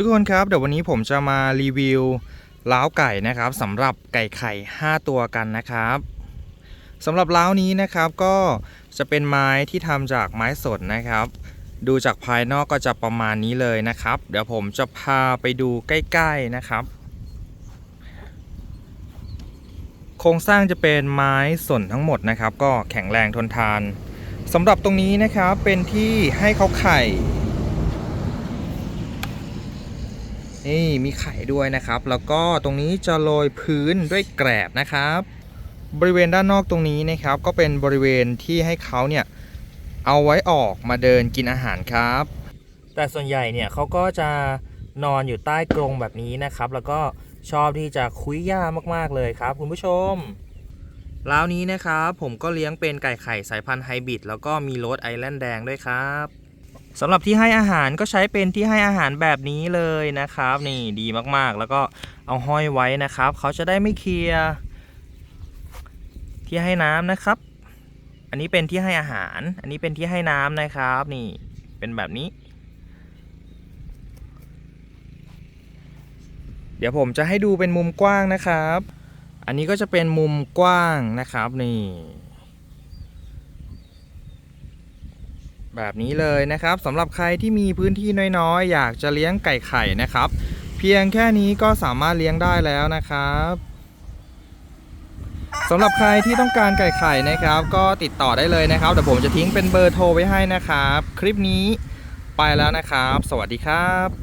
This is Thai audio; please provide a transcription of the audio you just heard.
ทุกคนครับเดี๋ยววันนี้ผมจะมารีวิวล้าวไก่นะครับสำหรับไก่ไข่ 5 ตัวกันนะครับสำหรับล้าวนี้นะครับก็จะเป็นไม้ที่ทำจากไม้สดนะครับ ดูจากภายนอกก็จะประมาณนี้เลยนะครับ เดี๋ยวผมจะพาไปดูใกล้ๆนะครับ โครงสร้างจะเป็นไม้สนทั้งหมดนะครับ ก็แข็งแรงทนทานสำหรับตรงนี้นะครับเป็นที่ให้เขาไข่ นี่มีไข่ด้วยนะครับ แล้วก็ตรงนี้จะโรยพื้นด้วยแกลบนะครับ บริเวณด้านนอกตรงนี้นะครับ ก็เป็นบริเวณที่ให้เขาเนี่ยเอาไว้ออกมาเดินกินอาหารครับ แต่ส่วนใหญ่เนี่ยเขาก็จะนอนอยู่ใต้กรงแบบนี้นะครับ แล้วก็ชอบที่จะคุยหญ้ามากๆเลยครับ คุณผู้ชมแล้วนี้นะครับผมก็เลี้ยงเป็นไก่ไข่สายพันธุ์ไฮบริดแล้วก็มีโรสไอแลนด์แดงด้วยครับ สำหรับที่ให้อาหารก็ใช้เป็นที่ให้อาหารแบบนี้เลยนะครับ นี่ดีมากๆ แล้วก็เอาห้อยไว้นะครับเขาจะได้ไม่เคลียร์ที่ให้น้ำนะครับ อันนี้เป็นที่ให้อาหาร อันนี้เป็นที่ให้น้ำนะครับ นี่เป็นแบบนี้ เดี๋ยวผมจะให้ดูเป็นมุมกว้างนะครับ อันนี้ก็จะเป็นมุมกว้างนะครับนี่ แบบนี้เลยนะครับสำหรับใครที่มีพื้นที่น้อยๆ อยากจะเลี้ยงไก่ไข่นะครับ เพียงแค่นี้ก็สามารถเลี้ยงได้แล้วนะครับสำหรับใครที่ต้องการไก่ไข่นะครับ ก็ติดต่อได้เลยนะครับเดี๋ยวผมจะทิ้งเป็นเบอร์โทรไว้ให้นะครับ คลิปนี้ไปแล้วนะครับ สวัสดีครับ